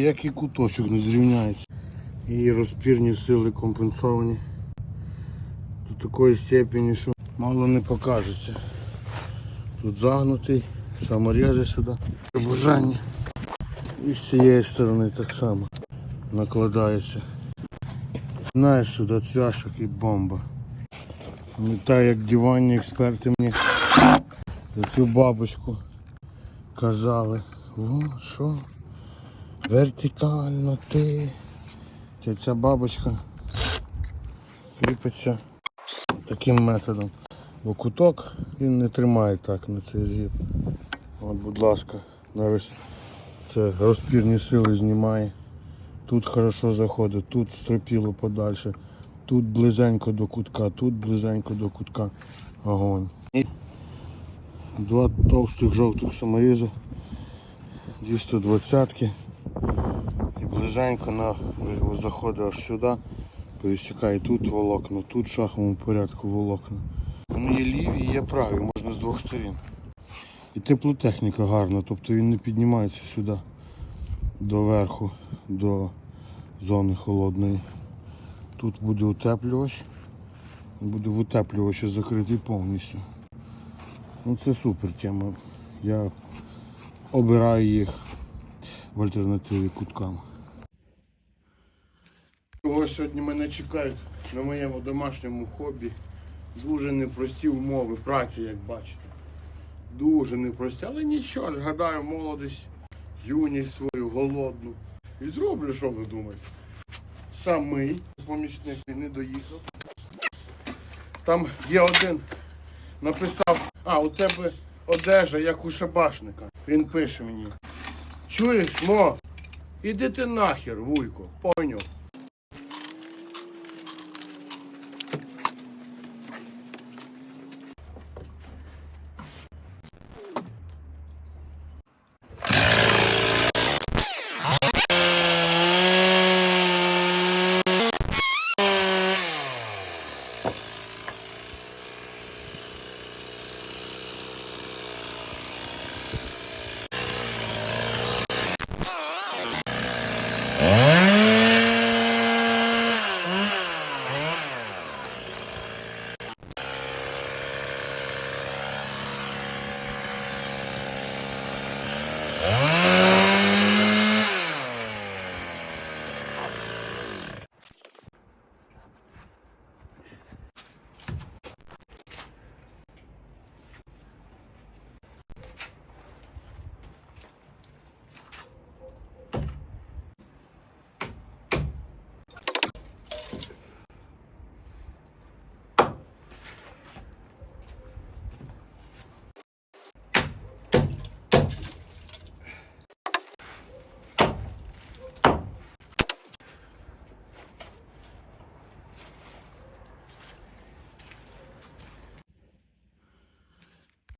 Як і куточок не зрівняється. І розпірні сили компенсовані. До такої степені, що мало не покажеться. Тут загнутий, саморізи сюди. Бажання. І з цієї сторони так само накладається. Знаєш, сюди цвяшок і бомба. Пам'ятаю, як диванні експерти мені за цю бабочку казали. О, що? Вертикально ти. Ця, бабочка кріпиться таким методом. Бо куток він не тримає так на цей згиб. От, будь ласка, навіть це розпірні сили знімає. Тут хорошо заходить, тут стропіло подальше, тут близенько до кутка, тут близенько до кутка огонь. І два товстих жовтих саморіза, 220 і близенько на заходить аж сюди, пересікає тут волокна, тут в шаховому порядку волокна. Вони є ліві і є праві, можна з двох сторін. І теплотехніка гарна, тобто він не піднімається сюди до верху, до зони холодної. Тут буде утеплювач. Буде в утеплювачі закритий повністю. Ну це супер тема. Я обираю їх в альтернативі куткам. Ось сьогодні мене чекають на моєму домашньому хобі. Дуже непрості умови праці, як бачите. Дуже непрості, але нічого, згадаю молодість, юність свою, голодну. І зроблю, що ви думаєте. Самий помічник не доїхав. Там є один, написав, а, у тебе одежа, як у шабашника. Він пише мені. Чуєш, мо, іди ти нахер, вуйко, поняв.